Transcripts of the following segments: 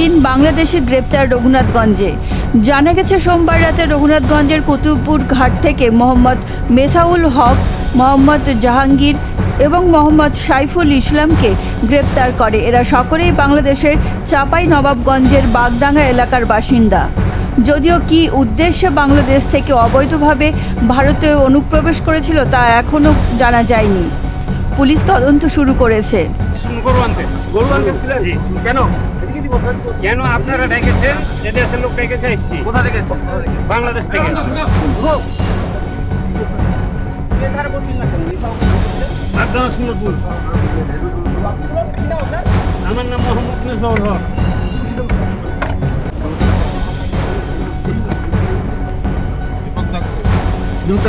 তিন বাংলাদেশি গ্রেপ্তার রঘুনাথগঞ্জে। জানা গেছে, সোমবার রাতে রঘুনাথগঞ্জের কুতুবপুর ঘাট থেকে মোহাম্মদ মেসাউল হক, মোহাম্মদ জাহাঙ্গীর এবং মোহাম্মদ সাইফুল ইসলামকে গ্রেপ্তার করে। এরা সকলেই বাংলাদেশের চাপাই নবাবগঞ্জের বাগডাঙ্গা এলাকার বাসিন্দা। যদিও কি উদ্দেশ্যে বাংলাদেশ থেকে অবৈধভাবে ভারতে অনুপ্রবেশ করেছিল তা এখনও জানা যায়নি। পুলিশ তদন্ত শুরু করেছে। গরু আনতে গরু আনতে কেন। কেন আপনারা ডেকেছেন যে দেশের লোক ডেকেছে এসছি। কোথা থেকে বাংলাদেশ থেকে। বাগদানা সুন্দরপুর আমার নাম মোহাম্মদ মিসবাউল হক।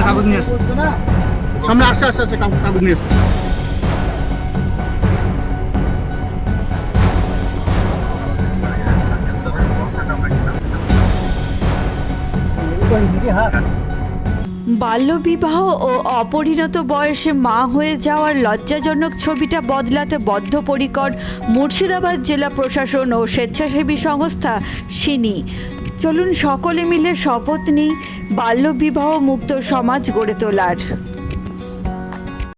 কাগজ নিয়ে আসুন সামনে আসছে আসছে আসছে কাগজ নিয়ে আসুন বাল্যবিবাহ ও অপরিণত বয়সে মা হয়ে যাওয়ার লজ্জাজনক ছবিটা বদলাতে বদ্ধপরিকর মুর্শিদাবাদ জেলা প্রশাসন ও স্বেচ্ছাসেবী সংস্থা সিনি। চলুন সকলে মিলে শপথ নিই বাল্যবিবাহ মুক্ত সমাজ গড়ে তোলার।